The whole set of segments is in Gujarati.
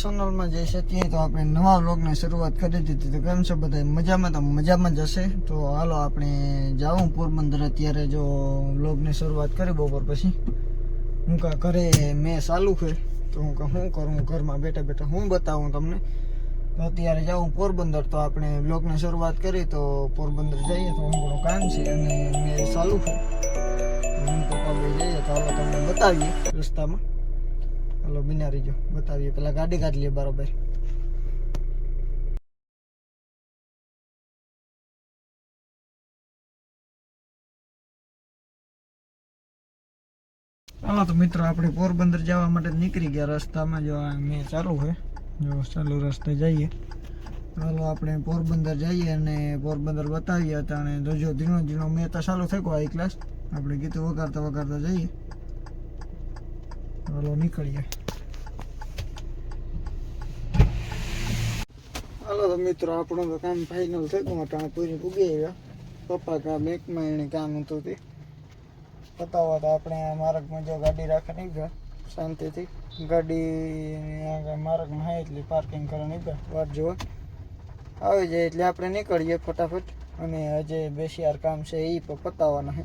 સોનલમાં જઈ શકીએ તો આપણે નવા વ્લોગની શરૂઆત કરી દીધી તો કેમ છે બધા મજામાં? તો મજામાં જ હશે. તો હાલો આપણે જાઉં પોરબંદર અત્યારે જો વ્લોગની શરૂઆત કરી બપોર પછી. હું કા ઘરે મેં ચાલુ છે તો હું કાં શું કરું? ઘરમાં બેઠા બેઠા હું બતાવું તમને. તો અત્યારે જાઉં પોરબંદર. તો આપણે વ્લોગની શરૂઆત કરી તો પોરબંદર જઈએ. તો ઘણું કામ છે અને મેં ચાલુ છે હું પપ્પા જઈએ તો હાલો તમને બતાવીએ રસ્તામાં. હાલો, બિના રહીજો બતાવીએ. પેલા ગાડી કાઢી લઈએ બરોબર. હાલો, તો મિત્રો, આપણે પોરબંદર જવા માટે નીકળી ગયા. રસ્તામાં જો મેં ચાલુ છે. જો ચાલુ રસ્તે જઈએ. હાલો, આપણે પોરબંદર જઈએ અને પોરબંદર બતાવીએ. હતા અને જોજો ધીણો ધીણો મેં તો ચાલુ થઈ ગયો આ ક્લાસ આપણે ગીતું વગાડતા વગાડતા જઈએ. હાલો, નીકળીએ. હાલો તો મિત્રો, આપણું તો કામ ફાઇનલ થઈ ગયું. અટાણે પૂરી પૂગી આવ્યા પપ્પા કામ બેંકમાં એને કામ હતું તે. પતાવવા તો આપણે માર્ગમાં જો ગાડી રાખે નહીં ગયા શાંતિથી ગાડી માર્ગમાં હા એટલે પાર્કિંગ કરવા નહીં ગયા વાર જોવા આવી જાય એટલે આપણે નીકળીએ ફટાફટ. અને હજે બેસિયાર કામ છે એ પણ પતાવવાના છે.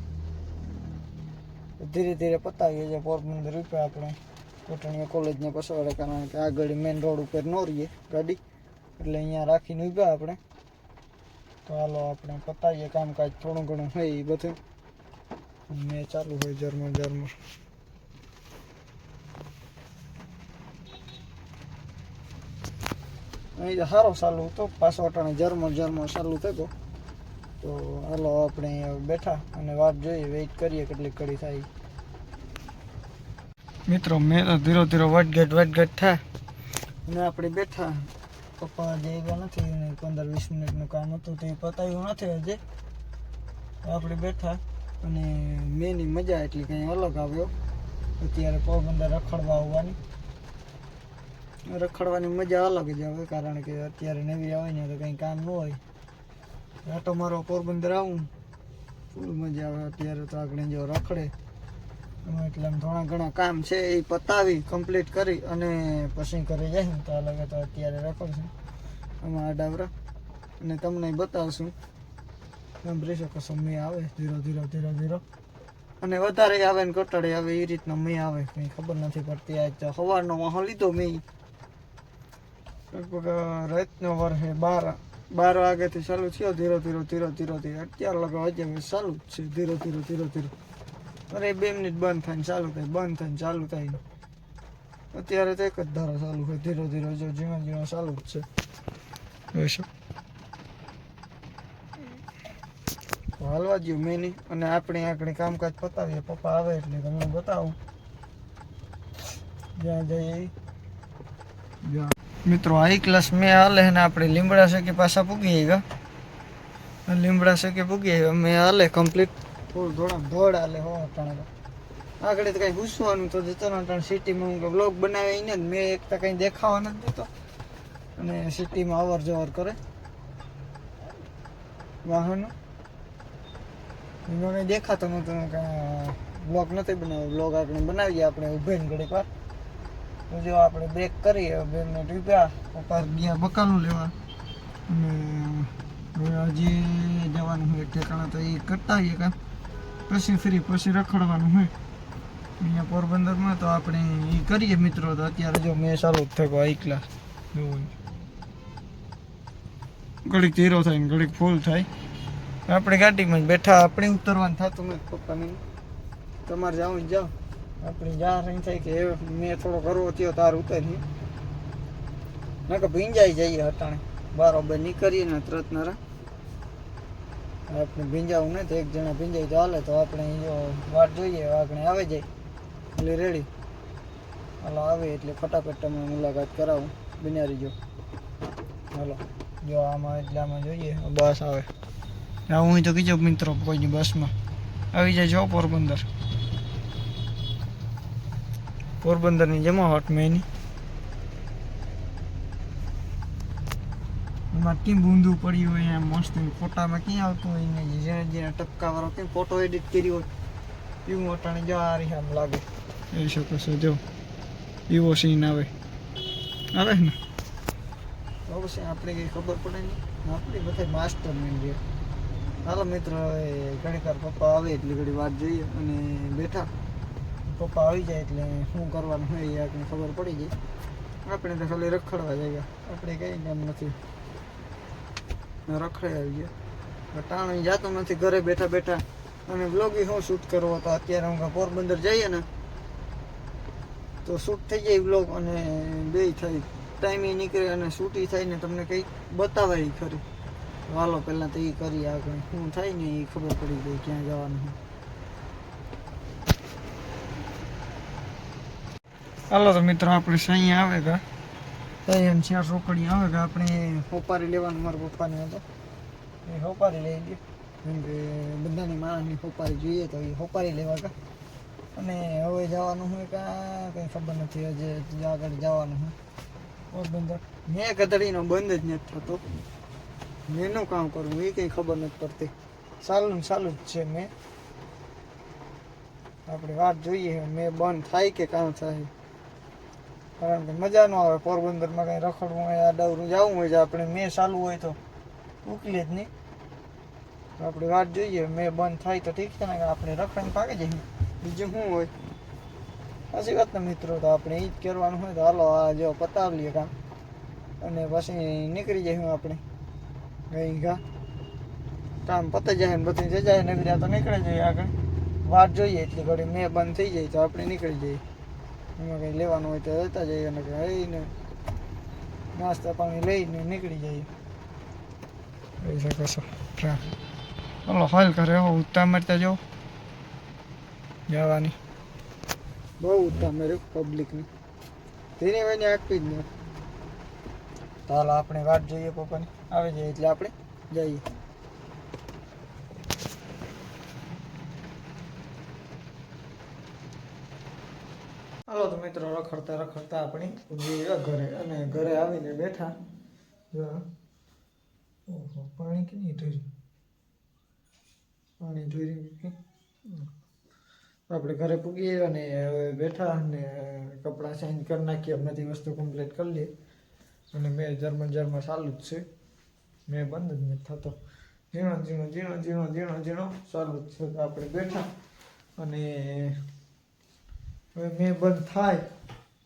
ધીરે ધીરે પતાવીએ છે પોરબંદર રૂપિયા આપણે કોટણીયા કોલેજને પસવાડે કારણ કે આગળ મેઇન રોડ ઉપર ન રહીએ ગાડી એટલે અહીંયા રાખીને ઊભા આપણે. તો હાલો, આપણે પતાવીએ કામકાજ થોડું ઘણું હોય એ બધું. મેં ચાલુ હોય જર્મર જર્મર અહીં તો સારો ચાલુ હતો, પાછો અટાણે જર્મર જર્મર ચાલુ થયો તો હાલો આપણે બેઠા અને વાત જોઈએ વેઇટ કરીએ કેટલી કડી થાય. મિત્રો મેં તો ધીરો ધીરો વટગેટ વટગેટ થાય. અને આપણે બેઠા. પપ્પા જે આવ્યા નથી અને પંદર વીસ મિનિટનું કામ હતું તે પતાવ્યું નથી હજી. આપણે બેઠા અને મેની મજા એટલી કંઈ અલગ આવ્યો અત્યારે પોરબંદર રખડવા આવવાની. રખડવાની મજા અલગ જ આવે કારણ કે અત્યારે નવી આવે ને તો કંઈ કામ ન હોય. આટો મારો પોરબંદર આવું. ફૂલ મજા આવે અત્યારે તો આગળ જો રખડે. એટલે થોડા ઘણા કામ છે એ પતાવી કમ્પ્લીટ કરી અને પછી ઘરે જાય તો અલગ તો અત્યારે રખડશું આમાં આડાવરા. અને તમને બતાવશું. સાંભળી શકો છો મેં આવે. ધીરો ધીરો ધીરો ધીરો. અને વધારે આવે ને ઘટાડે આવે એ રીતના મેં આવે. કંઈ ખબર નથી પડતી. આજ તો સવારનો વાહો લીધો મેં. લગભગ રાતનો વર બાર બાર વાગ્યાથી ચાલુ થયો, ધીરો ધીરો ધીરો ધીરો ધીરો. અત્યાર લગા હવે ચાલુ જ છે, ધીરો ધીરો ધીરો ધીરો. અરે, બે મિનિટ બંધ થાય ચાલુ થાય, બંધ થાય ચાલુ થાય અત્યારે તો એક જ ધારો ચાલુ છે ધીરો ધીરો, જો ઝીણો ઝીણો ચાલુ જ છે. હાલવા દઉં મેની, અને આપણે આપણે કામકાજ પતાવીએ, પપ્પા આવે એટલે તમને બતાવું. જ્યાં જઈએ, જ્યાં મિત્રો હાઈ ક્લાસ મેં હાલે ને આપણે લીમડા શેકી પાછા પૂગી આવ્યા લીમડા શેકી પૂગી આવ્યા મેં હાલે કમ્પ્લીટ થોડું ધોળા ધોળ હાલે હો અટાણે આગળ તો કઈ ઘૂસવાનું તો જતો ને અટાણે સિટીમાં હું બ્લોગ બનાવે એને જ. મેં એક તો કઈ દેખાવા નથી દેતો. અને સિટીમાં અવર જવર કરે. વાહનો. એમાં કંઈ દેખાતો નહોતું કાંઈ બ્લોગ નથી બનાવ્યો. બ્લોગ આપણે બનાવીએ આપણે ઉભે ને ઘડીક વાર. જો આપણે બ્રેક કરીએ, બે મિનિટ રૂપિયા ઉપર ગયા બકાનું લેવા. અને હજી જવાનું હોય ઠેકાણા, તો એ કરતા આવીએ કાં પછી ફરી પછી રખડવાનું હોય અહીંયા પોરબંદરમાં તો આપણે એ કરીએ મિત્રો, તો અત્યારે જો મેં ચાલુ થયો આઈકલા જોવું. ઘડીક ધીરો થાય ને ઘડીક ફૂલ થાય. આપણે ગાડીમાં બેઠા, આપણે ઉતરવાનું થતું નથી પપ્પાને. તમારે જાવ જાઓ આપણે જાણ નહીં થાય કે મેં થોડો કરવો થયો તાર ઉતરી. નકર ભીંજાઈ જઈએ અટાણે. બરોબર નીકળીએ ને તરત નરા આપણે ભીંજાવું ને તો એક જણા ભીંજાઈ તો હાલે, તો આપણે જો વાટ જોઈએ આપણે આવે જાય. એટલે રેડી હાલો, આવે એટલે ફટાફટ તમે મુલાકાત કરાવું. બિનારી જો. હાલો, જો આમાં એટલે જોઈએ બસ આવે. હું તો કીજો મિત્રો, કોઈની બસમાં. આવી જાય જો પોરબંદર. પોરબંદરની જમાવટ મેં એની એમાં કેમ ઊંધું પડ્યું હોય એમ, મસ્ત ફોટામાં ક્યાં આવતું હોય ને જેને જેને ટપકાવાળો કેમ ફોટો એડિટ કર્યો હોય. એવું અટાણે જો આ રહી આમ લાગે. એ શકો છો જો એવો સીન આવે. આવે ને? તો પછી આપણે કંઈ ખબર પડે નહીં. આપણે બધા માસ્ટર મેન છે. હાલો મિત્ર વાર પપ્પા આવે એટલી ઘડી વાત જોઈએ અને બેઠા. પપ્પા આવી જાય એટલે શું કરવાનું હોય એ આપણે ખબર પડી જાય આપણે તો ખાલી રખડવા જઈએ. આપણે કંઈ કામ નથી. રખડે આવી ગયા ટાણ જાતો નથી, ઘરે બેઠા બેઠા. અને બ્લોગી શું શૂટ કરવો તો અત્યારે હું પોરબંદર જઈએ ને, તો શૂટ થઈ જાય બ્લોગ અને બે થાય. ટાઈમે નીકળે અને શૂટી થાય ને તમને કંઈક બતાવાય ખરી. હાલો પહેલાં તો એ કરી આગળ. શું થાય ને એ ખબર પડી ગઈ ક્યાં જવાનું હાલો તો મિત્રો, આપણે સાંઈ આવે ગા સાંઈ ચાર રોકડી આવે ગા આપણે હોપારી લેવાનું મારા પપ્પાને હતો એ હોપારી લઈ ગયો કેમ કે બધાની માણસની હોપારી જોઈએ તો એ હોપારી લેવા ગા અને હવે જવાનું હોય કા કંઈ ખબર નથી, હજે આગળ જવાનું હોય. પોરબંદર મેં ગધડીનો બંધ જ નથી થતો. મેનું કામ કરવું, એ કંઈ ખબર નથી પડતી. સાલું સાલું જ છે, મેં. આપણે વાત જોઈએ, મેં બંધ થાય કે કામ થાય. કારણ કે મજા ન આવે પોરબંદરમાં કંઈ રખડવું હોય, આડાવરું જવું હોય છે, આપણે મેં ચાલુ હોય તો ઉકલે જ નહીં. આપણે વાત જોઈએ, મેં બંધ થાય તો ઠીક છે, ને આપણે રખડીને પાકી જઈએ. બીજું શું હોય? સાચી વાત ને મિત્રો, તો આપણે એ જ કરવાનું હોય તો હાલો, આ જો પતાવી લઈએ કામ. અને પછી નીકળી જઈશું આપણે. ગઈ ગા કામ પતી જાય ને બધું જજાય નગરી તો નીકળી જઈએ આગળ. વાત જોઈએ એટલી ઘડી, મેં બંધ થઈ જાય તો આપણે નીકળી જઈએ. એમાં કંઈ લેવાનું હોય તો લેતા જઈએ અને રહીને નાસ્તા પાણી લઈને નીકળી જઈએ. લઈ શકો છો. ચાલો હાલ કરે હો ઉત્તા મરતા જાઓ. જવાની. બહુ ઉત્તા મેળ્યું પબ્લિકની ધીરે વયને આપી જ નહીં ચાલો આપણે વાત જોઈએ પપ્પાની. આવે જાય એટલે આપણે જઈએ. હાલો મિત્રો, રખડતા રખડતા આપણી ઘરે. અને ઘરે આવીને બેઠા. ઓહો, પાણી કે નહીં ઢોર્યું પાણી ઢોર્યું આપણે ઘરે પૂગીએ અને હવે બેઠા અને કપડાં ચેન્જ કરી નાખીએ. બધી વસ્તુ કમ્પ્લીટ કરી લઈએ. અને મેં જર્મન જર્મન ચાલુ જ છે. મેં બંધ જ નથી થતો. ઝીણો ઝીણો ઝીણો ઝીણો ઝીણો ઝીણો ચાલુ જ છે. આપણે બેઠા અને હવે મેં બંધ થાય.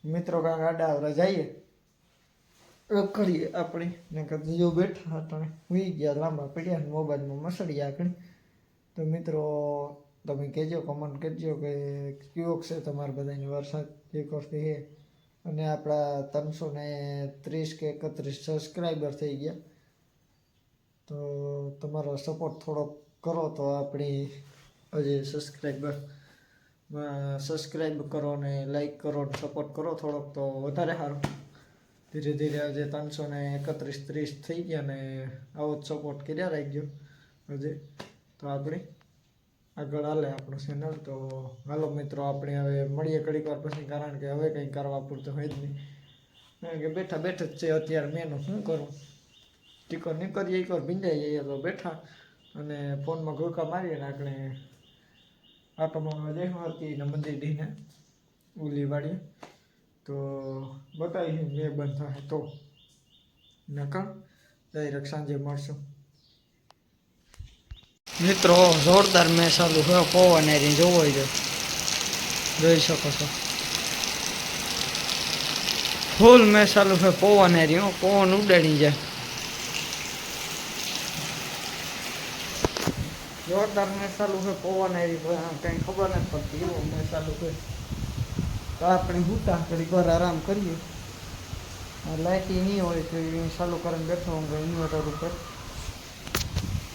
મિત્રો કાંક આડા આવડા જઈએ કરીએ આપણે. ને જો બેઠા હતા. હોઈ ગયા લાંબા પડ્યા મોબાઈલમાં મસળી આગળ. તો મિત્રો, તમે કહેજો કમેન્ટ કરજો કે કેવો છે તમારા બધાની વરસાદ જે કરતી છે અને આપણા ત્રણસો ને ત્રીસ કે એકત્રીસ સબસ્ક્રાઈબર થઈ ગયા. તો તમારો સપોર્ટ થોડો કરો તો આપણી હજી સબસ્ક્રાઈબર સબસ્ક્રાઈબ કરો ને લાઈક કરો સપોર્ટ કરો થોડોક તો વધારે સારું. ધીરે ધીરે આજે ત્રણસો ને એકત્રીસ ત્રીસ થઈ ગયા ને આવો જ સપોર્ટ કર્યા રાખજો. હજી તો આપણે આગળ હાલે આપણું ચેનલ તો હાલો મિત્રો, આપણે હવે મળીએ ઘડીક વાર પછી, કારણ કે હવે કંઈ કરવા પૂરતું હોય જ નહીં. કારણ કે બેઠા બેઠા જ છે અત્યારે મેનું. શું કરું? ટીકો નીકળીએ, એક વાર ભીંજાઈ જઈએ તો બેઠા અને ફોનમાં ઘોકા મારીએ ને આપણે આટોમાં દેખવા હતી મંદિર ડીને ઉલી વાળીએ તો બતાવી મેં બંધ થાય તો. નકા ડાયરેક્ટ સાંજે મળશું. મિત્રો, જોરદાર મેં ચાલુ હોય પવન એરી જોવો છે જોઈ શકો છો. ફૂલ મેં હોય પવન એરી પવન ઉડાડી જાય. જોરદાર મેં ચાલુ હોય પવન એરી કંઈ ખબર નથી પડતી. એવો મેં ચાલુ હોય તો આપણે હુતા ઘડીક વાર આરામ કરીએ. લાઇટી નહીં હોય તો એ ચાલુ કરીને બેઠો હું ઇન્વર્ટર ઉપર.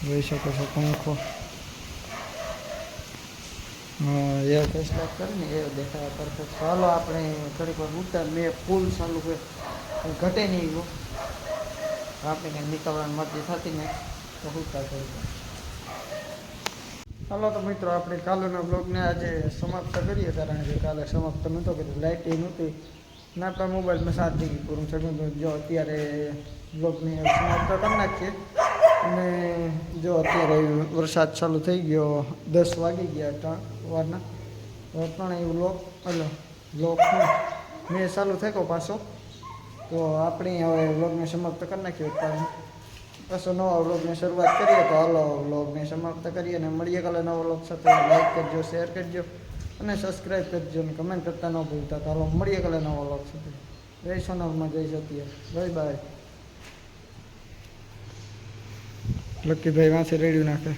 જોઈ શકો છો પંખો. હા એ ફેસલાક કરીને એ દેખાય પરફેક્ટ ચાલો આપણે થોડીક વાર ઉતાર મેં ફૂલ ચાલુ હોય કંઈ ઘટે નહીં એવું. આપણે કંઈ નીકળવાની મરજી થતી ને તો ઉતાર કરી ચાલો તો મિત્રો, આપણે કાલના બ્લોગને આજે સમાપ્ત કરીએ કારણ કે કાલે સમાપ્ત નહોતો કે લાઇટ એ નહોતી. ના આપણા મોબાઈલમાં સાત જીબી પૂરું થયું જો અત્યારે બ્લોગને સમાપ્ત કરી નાખીએ. અને જો અત્યારે વરસાદ ચાલુ થઈ ગયો, દસ વાગી ગયા ત્રણ વારના. ત્રણ એવું લોક એટલે લોક મેં ચાલુ થઈ ગયો પાછો. તો આપણે હવે વ્લોગને સમાપ્ત કરી નાખ્યો પાછો નવા વ્લોગની શરૂઆત કરીએ તો હાલો વ્લોગને સમાપ્ત કરીએ અને મળીએ કાલે નવો વ્લોગ સાથે. લાઈક કરજો શેર કરજો અને સબસ્ક્રાઈબ કરજો અને કમેન્ટ કરતા ન ભૂલતા. તો હાલો મળીએ કાલે નવો વ્લોગ સાથે. જય સોનલમાં જઈ શકીએ બાય બાય લક્કીભાઈ વાંચે રેડિયો નાખે.